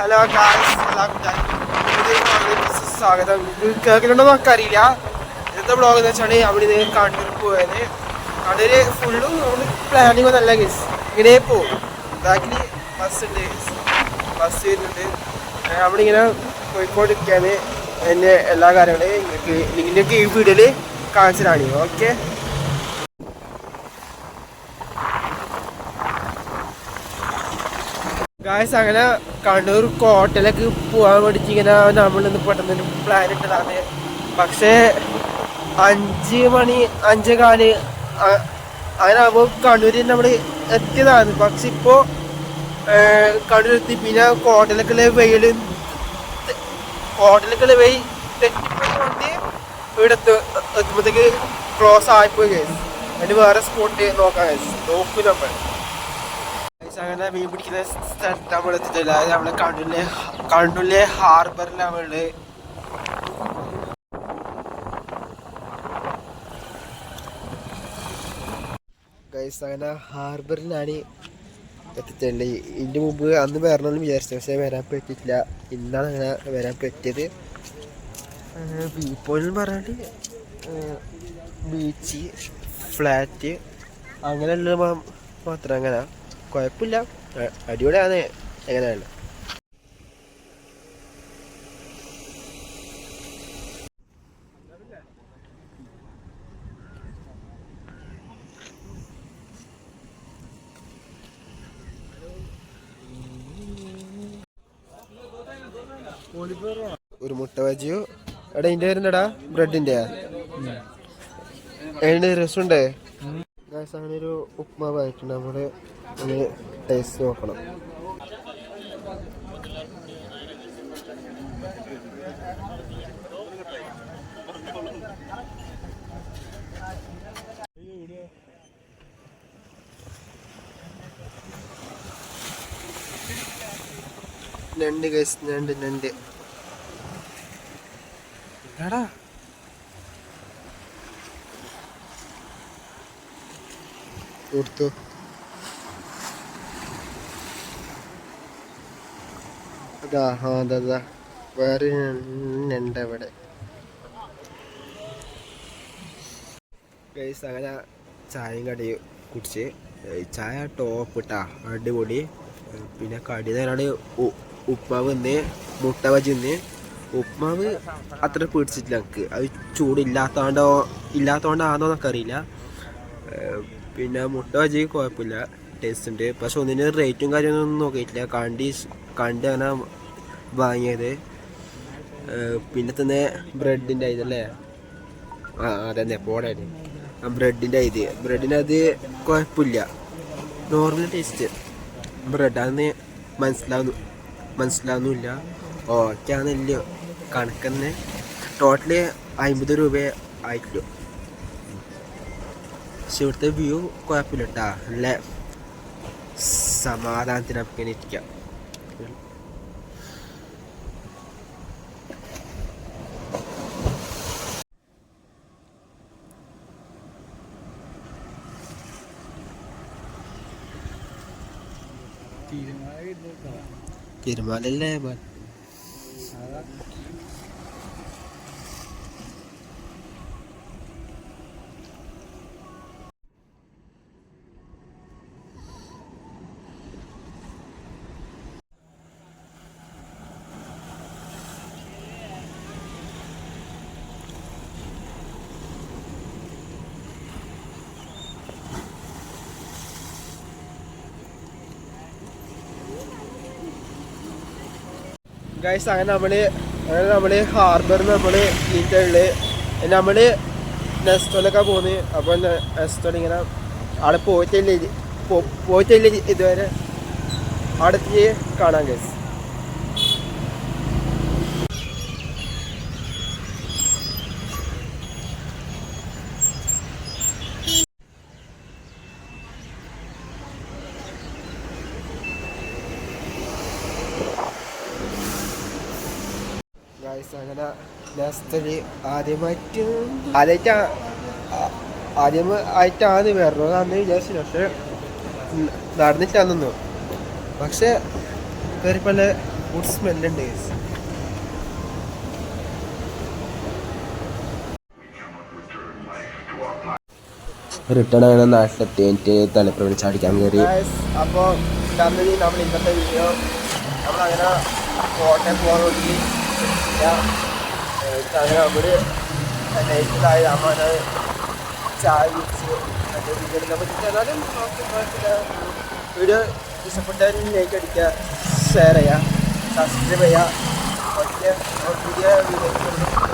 Hello guys സ്വാഗതം. ഇത് കേൾക്കലുണ്ടോ നമുക്ക് അറിയില്ല. ഇന്നത്തെ ബ്ലോഗ് എന്ന് വെച്ചാൽ അവിടെ നിന്ന് കണ്ണൂർ പോയത്. കണ്ണൂര് ഫുള്ളും നമ്മൾ പ്ലാനിങ് ഒന്നല്ല ഗൈസ് ഇങ്ങനെ പോകും ബാക്കിൽ ബസ് ഉണ്ട്. ബസ് വരുന്നുണ്ട്. അവിടെ ഇങ്ങനെ കോഴിക്കോട് ഇരിക്കാണ് എന്റെ എല്ലാ കാര്യങ്ങളും നിങ്ങൾക്ക് ഈ വീഡിയോയിൽ കാണിച്ചതാണ് ഓക്കെ? ഗായ്സ് അങ്ങനെ കണ്ണൂർ കോട്ടയിലേക്ക് പോകാൻ വേണ്ടിയിട്ട് നമ്മളിന്ന് പെട്ടെന്ന് പ്ലാൻ ഇട്ടതാണ്. പക്ഷേ അഞ്ച് മണി അഞ്ച് കാൽ അങ്ങനെ കണ്ണൂരിൽ നമ്മൾ എത്തിയതാണ്. പക്ഷെ ഇപ്പോൾ കണ്ണൂർ എത്തി. പിന്നെ കോട്ടയിലേക്കുള്ള വെയിൽ കോട്ടയിലേക്കുള്ള വെയിൽ തെറ്റിപ്പോയി ഇവിടെ എത്തു- എത്തുമ്പോഴത്തേക്ക് ക്ലോസ് ആയിപ്പോയി കഴിഞ്ഞു അതിന് വേറെ സ്പോട്ട് നോക്കാം കഴിച്ചു നോക്കൂ നമ്മൾ അങ്ങനെ മീൻ പിടിക്കുന്ന സ്ഥലത്ത് നമ്മൾ എത്തിയിട്ടില്ല. അത് നമ്മളെ കണ്ണൂരിലെ കണ്ണൂരിലെ ഹാർബറിലാണ് നമ്മൾ. ഗൈസ് അങ്ങനെ ഹാർബറിലാണ് എത്തിയിട്ടുള്ളത് ഇതിന്റെ മുമ്പ് അന്ന് വരണമെന്ന് വിചാരിച്ചു. പക്ഷേ വരാൻ പറ്റിയിട്ടില്ല. ഇന്നാണ് അങ്ങനെ വരാൻ പറ്റിയത്. വ്യൂ പോയിന്റ് ബീച്ച് ഫ്ലാറ്റ് അങ്ങനെയുള്ള മാത്രം അങ്ങനെ. കുഴപ്പമില്ല. അടിപൊളിയാണ്. എങ്ങനെയാണ്? ഒരു മുട്ട ബജിയോ? എടാ ഇതിന്റെ വരുന്നടാ ബ്രെഡിന്റെ അതിന്റെ രസമുണ്ടേ? ഗായ്സ് അങ്ങനെ ഒരു ഉപ്മാവായിട്ടുണ്ട് നമ്മൾ ഒന്ന് ടേസ്റ്റ് നോക്കണം. ഞണ്ട് ഗൈസ് ഞണ്ട് ഞണ്ട്. എടാ കൊടുത്തു. അതാ ആ അതാ വേറെ ഉണ്ട് ഗൈസ് അങ്ങനെ ചായയും കടിയും കുടിച്ച് ചായ ടോപ്പ് ഇട്ടാ അടിപൊളി. പിന്നെ കടി തരാണ് ഉപ്പാവ് ഇന്ന് മുട്ട ബജി ഇന്ന്. ഉപ്മാവ് അത്ര പിടിച്ചിട്ടില്ല എനിക്ക് അത് ചൂടില്ലാത്തോണ്ടോ ഇല്ലാത്തോണ്ടാണോ എന്നൊക്കെ അറിയില്ല. പിന്നെ മുട്ട ബജി കുഴപ്പമില്ല. ടേസ്റ്റ് ഉണ്ട്. പക്ഷെ ഒന്നിന് റേറ്റും കാര്യമൊന്നും നോക്കിയിട്ടില്ല. കണ്ടി കണ്ട് അങ്ങനെ വാങ്ങിയത്. പിന്നെ തന്നെ ബ്രെഡിന്റെ ഇതല്ലേ ആ അതന്നെ പോടാണ് ആ ബ്രെഡിന്റെ ഇത്. ബ്രെഡിന്റെ അത് കുഴപ്പമില്ല. നോർമൽ ടേസ്റ്റ് ബ്രെഡാന്ന് മനസ്സിലാവുന്നു. മനസ്സിലാവുന്നില്ല ഓക്കെ ആണല്ലോ കണക്കന്നെ. ടോട്ടൽ അമ്പത് രൂപ ആയിട്ടുള്ളൂ siirtyy view koja pidetään le samaa tämän tinäpkin itkiä. Kirmalille, but guys അങ്ങനെ നമ്മൾ അങ്ങനെ നമ്മൾ ഹാർബർ നമ്മൾ നീറ്റുള്ളത് നമ്മൾ നെസ്റ്റോലൊക്കെ പോന്ന്. അപ്പോൾ നെസ്റ്റോൾ ഇങ്ങനെ അവിടെ പോയിട്ടില്ല പോയിട്ടില്ല ഇതുവരെ. അവിടെ കാണാം ഗൈസ് ഗൈസ് അങ്ങനെ നെസ്റ്റൽ ആദ്യമായിട്ട് ആദ്യമായിട്ട് ആദ്യം ആയിട്ടാണ് വരണതെന്ന് വിചാരിച്ചു പക്ഷെ നടന്നിട്ടാന്നു പക്ഷെ കയറിപ്പല്ല ഗുഡ് സ്മെല്ലുണ്ട് റിട്ടേൺ ആയ നാട്ടിലെത്തി. എനിക്ക് തലപ്രവണി ചാടിക്കാൻ കയറി. അപ്പോൾ നമ്മൾ ഇന്നത്തെ വീഡിയോ നമ്മളങ്ങനെ കോട്ടയം പോകാൻ വേണ്ടി വീഡിയോ ഇഷ്ടപ്പെട്ടാൽ ലൈക്ക് അടിക്കുക ഷെയർ ചെയ്യുക സബ്സ്ക്രൈബ് ചെയ്യുക ഓക്കെ പുതിയ വീഡിയോ